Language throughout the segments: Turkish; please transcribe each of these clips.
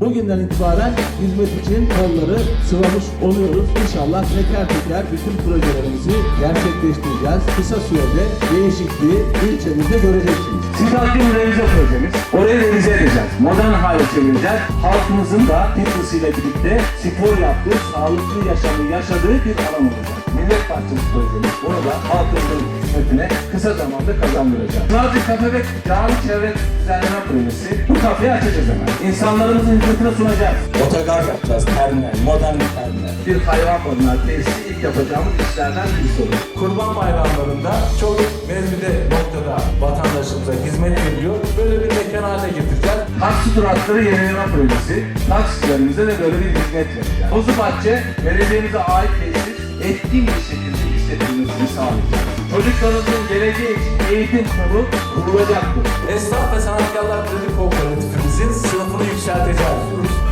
Bugünden itibaren hizmet için kolları sıvamış oluyoruz. İnşallah teker teker bütün projelerimizi gerçekleştireceğiz. Kısa sürede değişikliği ilçemizde göreceksiniz. Sizatin revize projemiz. Orayı revize edeceğiz. Modern hale çevireceğiz. Halkımızın da fitness'iyle birlikte spor yaptığı, sağlıklı yaşamı yaşadığı bir alan olacak. Millet Bahçesi projemiz. Burada halkımızın hizmetine kısa zamanda kazandıracağız. Sadece kafe ve cami çevre düzenleme projesi. Bu kafeyi açacağız hemen. İnsanlarımızın hizmetine sunacağız. Otogar yapacağız, terminal, modern bir terminal. Bir hayvan barınağı tesisi ilk yapacağımız işlerden birisi olur. Kurban bayramlarında çok mevzide noktada vatandaşımıza hizmet veriyor. Böyle bir mekan haline getireceğiz. Taksi durakları yenileme projesi. Taksicilerimize de böyle bir hizmet vereceğiz. Bozu Bahçe, belediyemize ait tesis etkin bir şekilde işletilmesini sağlayacağız. Çocuklarımızın geleceği için eğitim kolu kurulacaktır. Esnaf ve Sanatkarlar Kredi Kooperatifimizin sınıfını yükselteceğiz.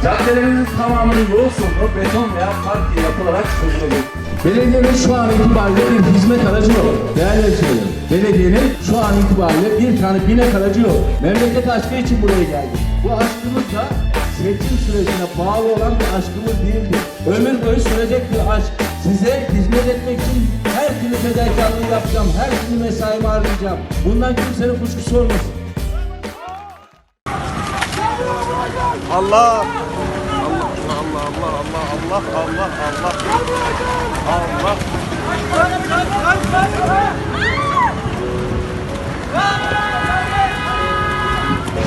Caddelerimizin tamamının yol sonu beton veya park yapılarak çözülecek. Belediyenin şu an itibariyle bir hizmet aracı yok. Değerli hemşehrilerim, belediyenin şu an itibariyle bir tane binek aracı yok. Memleket aşkı için buraya geldik. Bu aşkımız da seçim sürecine bağlı olan bir aşkımız değildir. Ömür boyu sürecek bir aşk. Size hizmet etmek için türlü fedakarlığı yapacağım, her türlü mesaimi harcayacağım. Bundan kimsenin kuşkusu olmasın. Allah! Allah Allah Allah Allah Allah Allah Allah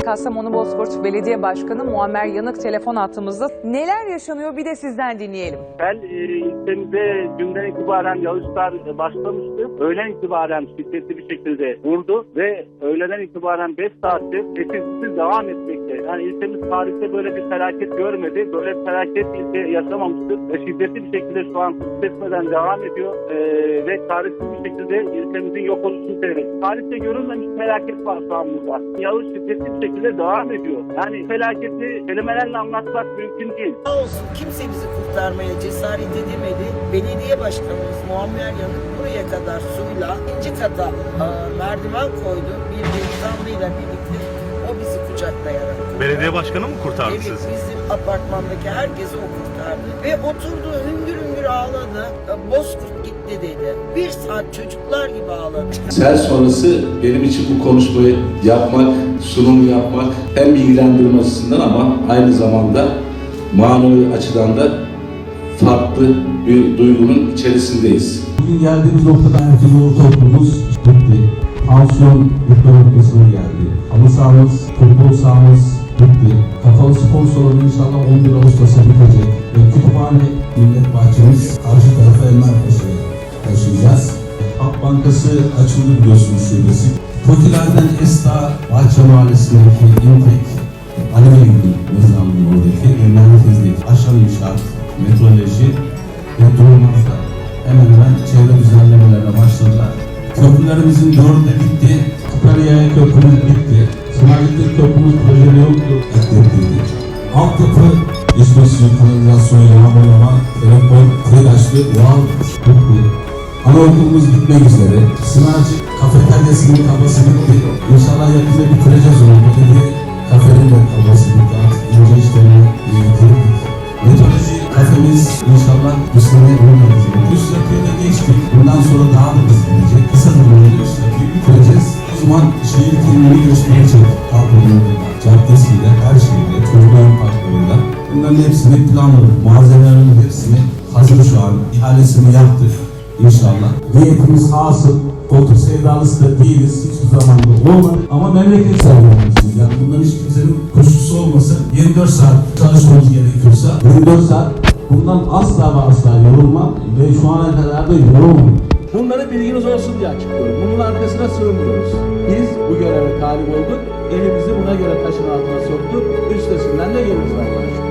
Kastamonu Bozkurt Belediye Başkanı Muammer Yanık telefon attığımızda neler yaşanıyor bir de sizden dinleyelim. Sel e, ilçemizde günden itibaren yağışlar başlamıştı. Öğlen itibaren şiddetli bir şekilde vurdu ve öğleden itibaren 5 saattir kesintisiz devam etmekte. Yani ilçemiz tarihte böyle bir felaket görmedi. Böyle bir felaket ilçe yaşamamıştır. Ve şiddetli bir şekilde şu an hissetmeden devam ediyor. E, ve tarihsiz bir şekilde ilçemizin yok oluşunu seyrediyor. Tarihte görülmemiş felaket var şu an burada. Yağış şiddetli bir şekilde devam ediyor. Yani felaketi kelimelerle anlatmak mümkün değil. Olsun kimse bizi kurtarmaya cesaret edemedi. Belediye başkanımız Muammer Yanık buraya kadar suyla ikinci kata e, merdiven koydu. Bir delikanlıyla birlikte o bizi kucaklayarak. kurtardı. Belediye başkanı mı kurtardı Evet sizi? bizim apartmandaki herkesi o kurtardı. Ve oturdu hüngür hüngür ağladı. E, Bozkurt gitti dedi. Bir saat çocuklar gibi ağladı. Sel sonrası benim için bu konuşmayı yapmak, sunumu yapmak hem bilgilendirme açısından ama aynı zamanda manevi açıdan da farklı bir duygunun içerisindeyiz. Bugün geldiğimiz noktada Ertuğrul Ortaokulumuz bitti. Pansiyon bitme noktasına geldi. Halı sahamız, futbol sahamız bitti. Kapalı spor salonu inşallah 11 Ağustos'a bitecek. Ve kütüphane millet bahçemiz karşı tarafa Enverpaşa'ya taşıyacağız. Halk Bankası açıldı biliyorsunuz şubesi. Tokilerden Esra Bahçe Mahallesi'ndeki İntek Alevgül mezarlığının oradaki Emniyet Tezlik, Aşağı Durmaz'da hemen hemen çevre düzenlemelerine başladılar. Köprülerimizin dördü bitti. Kıpariye köprümüz bitti. Sınavlıklı köprümüz projeli yoktu. Ekletildi. Altyapı suyu, kanalizasyon, yağmalama, telefon, kıyıdaşlı, doğal bitti. Anaokulumuz bitmek üzere. Sınavcı kafeteryasının kabası bitti. İnşallah yakında bitireceğiz onu. Belediye kafenin de gösterecek. Halk oyunlarında, caddesiyle, her şeyle, çocuk oyun parklarında. Bunların hepsini planladık. Malzemelerin hepsini hazır şu an. İhalesini yaptık inşallah. Niyetimiz hasıl. Koltuk sevdalısı da değiliz. Hiçbir zaman da olmadı. Ama memleket sevdalısıyız. Yani bundan hiç kimsenin kuşkusu olmasın. 24 saat çalışmamız gerekiyorsa 24 saat bundan asla ve asla yorulmam ve şu ana kadar da yorulmam. Bunları bilginiz olsun diye açıklıyorum. Bunun arkasına sığmıyoruz. Biz bu göreve talip olduk. Elimizi buna göre taşın altına soktuk. Üstesinden de geliriz şükür.